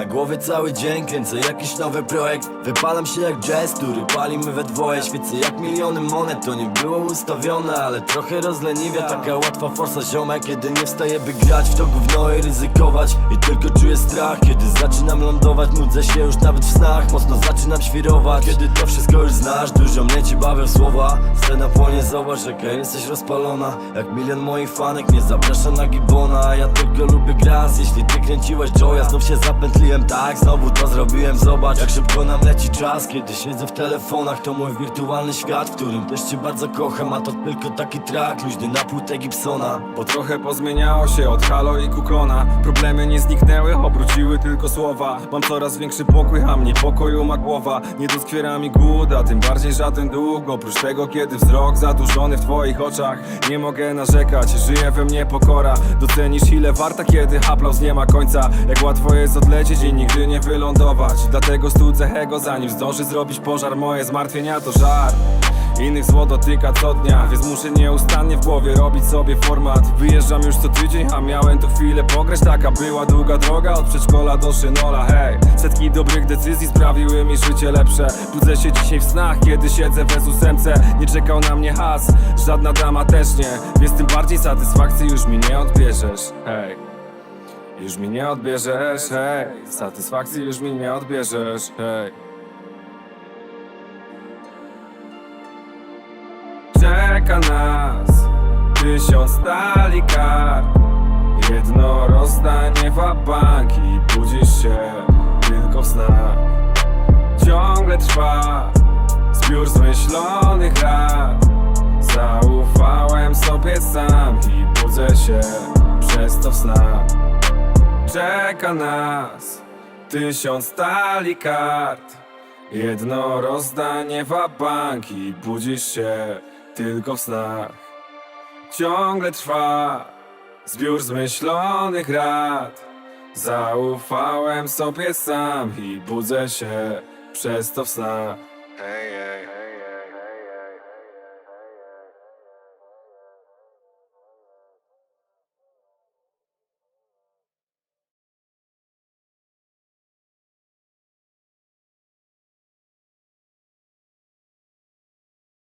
Na głowie cały dzień kręcę jakiś nowy projekt. Wypalam się jak jazz, który palimy we dwoje. Świecę jak miliony monet, to nie było ustawione Ale trochę rozleniwia. Taka łatwa forsa zioma Kiedy nie wstaję by grać w to gówno i ryzykować. I tylko czuję strach, kiedy zaczynam lądować. Nudzę się już nawet w snach, mocno zaczynam świrować. Kiedy to wszystko już znasz, dużo mnie ci bawią słowa. Scena płonie, zobacz jaka jesteś rozpalona. Jak milion moich fanek mnie zaprasza na gibona ja tylko lubię gras, jeśli ty kręciłeś Joya Znów się zapętliłem, tak, znowu to zrobiłem. Zobacz jak szybko nam leci czas, kiedy siedzę w telefonach To mój wirtualny świat, w którym też cię bardzo kocham A to tylko taki track, luźny na płytę Gibsona Bo trochę pozmieniało się od Halo i Kukona. Problemy nie zniknęły, obróciły tylko słowa. Mam coraz większy pokój, a mnie pokoju ma głowa. Nie doskwiera mi głód, a tym bardziej żaden dług. Oprócz tego, kiedy wzrok zadłużony w twoich oczach. Nie mogę narzekać, żyje we mnie pokora. Docenisz ile warta, kiedy aplauz nie ma końca. Jak łatwo jest odlecieć i nigdy nie wylądować. Dlatego studzę ego, zanim zdąży zrobić pożar. Moje zmartwienia to żar. Innych zło dotyka co dnia Więc muszę nieustannie w głowie robić sobie format. Wyjeżdżam już co tydzień, a miałem tu chwilę pograć. Taka była długa droga od przedszkola do szynola. Hej, setki dobrych decyzji sprawiły mi życie lepsze. Budzę się dzisiaj w snach, kiedy siedzę w ósemce. Nie czekał na mnie has, żadna dama też nie. Więc tym bardziej satysfakcji już mi nie odbierzesz. Hej już mi nie odbierzesz, hej. Satysfakcji już mi nie odbierzesz, hej. Czeka nas tysiąc stali kar. Jedno rozdanie w bank i budzisz się tylko w snach. Ciągle trwa zbiór zmyślonych rad. Zaufałem sobie sam i budzę się przez to w snach Czeka nas tysiąc talii kart. Jedno rozdanie w bank i budzisz się tylko w snach. Ciągle trwa zbiór zmyślonych rad. Zaufałem sobie sam i budzę się przez to w snach. Hej, hej